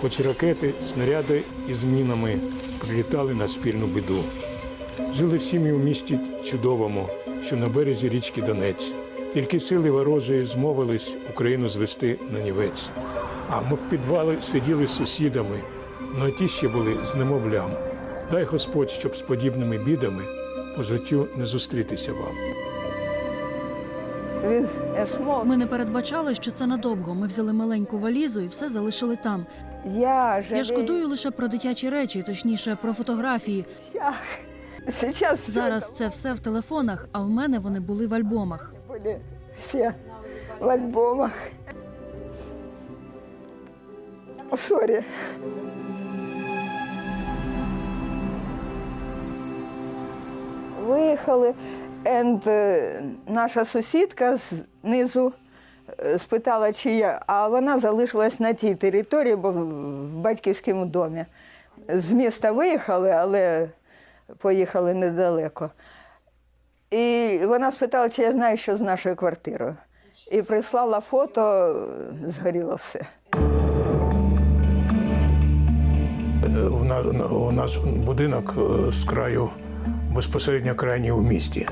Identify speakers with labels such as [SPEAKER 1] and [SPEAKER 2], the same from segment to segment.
[SPEAKER 1] хоч ракети, снаряди із мінами прилітали на спільну біду. Жили всі ми у місті чудовому, що на березі річки Донець. Тільки сили ворожої змовились Україну звести на нівець. А ми в підвали сиділи з сусідами, но ті ще були з немовлям. Дай Господь, щоб з подібними бідами по життю не зустрітися вам.
[SPEAKER 2] Ми не передбачали, що це надовго. Ми взяли маленьку валізу і все залишили там.
[SPEAKER 3] Я
[SPEAKER 2] шкодую лише про дитячі речі, точніше про фотографії. Зараз це все в телефонах, а в мене вони були в альбомах.
[SPEAKER 3] были все в альбомах. Сорі. Виїхали, and, е, наша сусідка знизу спитала, чи я, а вона залишилась на тій території, бо в батьківському домі. З міста виїхали, але поїхали недалеко. І вона спитала, чи я знаю, що з нашою квартирою. І прислала фото, е, згоріло все.
[SPEAKER 1] Е, У на- на- нас будинок е, з краю безпосередньо крайній у місті.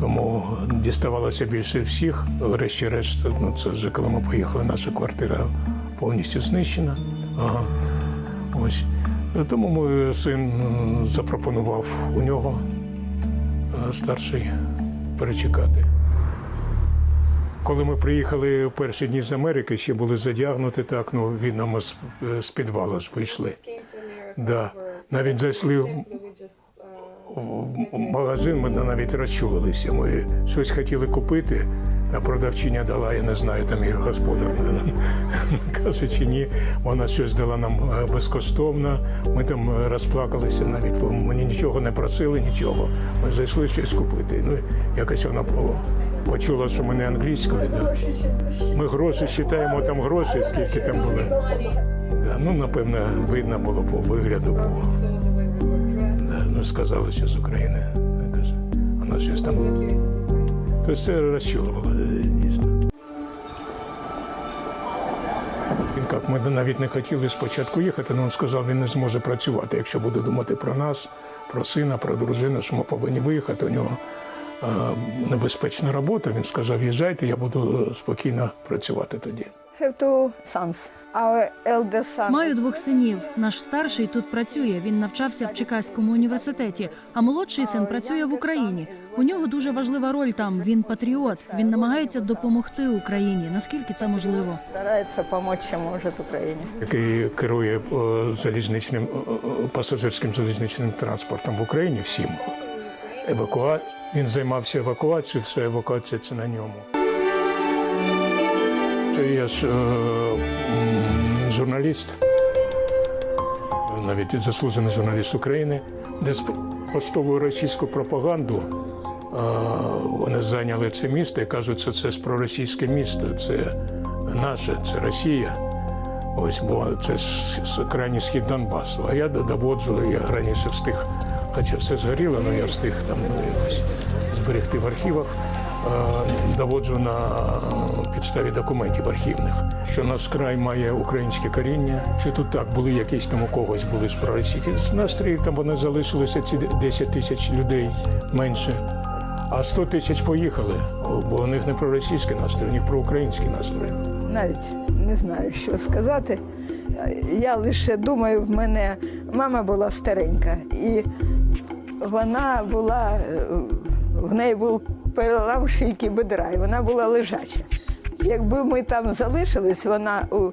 [SPEAKER 1] Тому діставалося більше всіх. Врешті-решт, ну це вже коли ми поїхали, наша квартира повністю знищена. Ага. Ось. Е, Тому мій син е, запропонував у нього е, старший перечекати. Коли ми приїхали в перші дні з Америки, ще були задягнуті так, ну видно, ми з, з підвалу ж вийшли. Да. Навіть зайшли магазин, ми навіть розчулилися. Ми щось хотіли купити, а продавчиня дала, я не знаю, там і господар каже, чи ні. Вона щось дала нам е, безкоштовно. Ми там е, розплакалися навіть, бо мені нічого не просили, нічого. Ми зайшли щось купити. Ну, якось вона почула, що ми не англійською. Да. Ми гроші вважаємо, там гроші, скільки там було. Да, ну, напевно, видно було по вигляду. По... Ну, сказали, що з України. Каже. Вона щось там. Тобто це розчулувало, е, дійсно. Він як, ми навіть не хотіли спочатку їхати, але він сказав, він не зможе працювати. Якщо буде думати про нас, про сина, про дружину, що ми повинні виїхати. У нього е, небезпечна робота. Він сказав, їжджайте, я буду е, спокійно працювати тоді.
[SPEAKER 3] Have two sons.
[SPEAKER 2] Маю двох синів. Наш старший тут працює. Він навчався в Чикаському університеті, а молодший син працює в Україні. У нього дуже важлива роль там. Він патріот. Він намагається допомогти Україні. Наскільки це можливо?
[SPEAKER 3] Старається допомогти, може Україні.
[SPEAKER 1] який керує е, залізничним е, е, пасажирським залізничним транспортом в Україні всім. Евакуа... Він займався евакуацією, вся евакуація це на ньому. Я ж е, журналіст, навіть заслужений журналіст України, де сп- поштову російську пропаганду е, вони зайняли це місто і кажуть, що це ж проросійське місто, це наше, це Росія. Ось, бо це ж крайній схід Донбасу. А я доводжу, я раніше встиг, хоча все згоріло, але я встиг там ну, якось зберегти в архівах. Е, Доводжу на підставі документів архівних, що наш край має українське коріння. Чи тут так були якісь там у когось були ж проросійські настрої, там вони залишилися ці 10 тисяч людей менше. А 100 тисяч поїхали, бо у них не проросійський настрій, у них проукраїнський настрій.
[SPEAKER 3] Навіть не знаю, що сказати. Я лише думаю, в мене мама була старенька, і вона була, е, в неї був перелам шийки бедра, і вона була лежача. Якби ми там залишились, вона у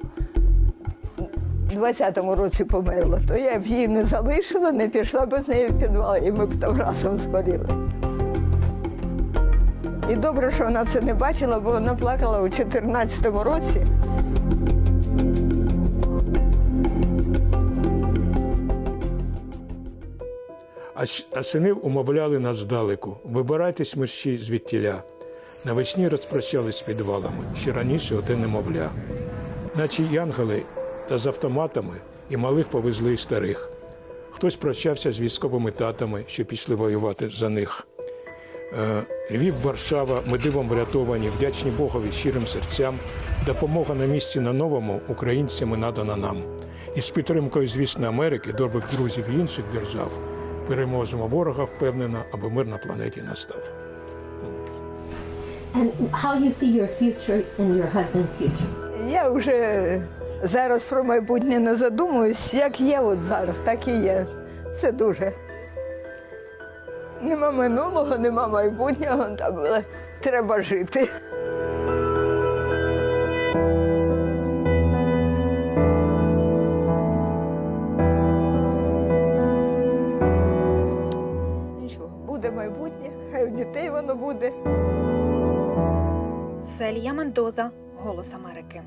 [SPEAKER 3] 20-му році померла, то я б її не залишила, не пішла б з нею в підвал, і ми б там разом згоріли. І добре, що вона це не бачила, бо вона плакала у 14-му році.
[SPEAKER 1] А, сини умовляли нас здалеку. Вибирайтесь мерщі звідтіля. Навесні розпрощались з підвалами, ще раніше оте немовля. Наче янголи та з автоматами і малих повезли і старих. Хтось прощався з військовими татами, що пішли воювати за них. Е, Львів, Варшава, ми дивом врятовані, вдячні Богові щирим серцям. Допомога на місці на новому українцями надана нам. І з підтримкою, звісно, Америки, добрих друзів і інших держав переможемо ворога впевнено, аби мир на планеті настав.
[SPEAKER 4] And how you see your future and your husband's future?
[SPEAKER 3] Я вже зараз про майбутнє не задумуюсь, як є от зараз, так і є. Це дуже. Нема минулого, нема майбутнього, але треба жити.
[SPEAKER 5] Селія Мендоза, Голос Америки.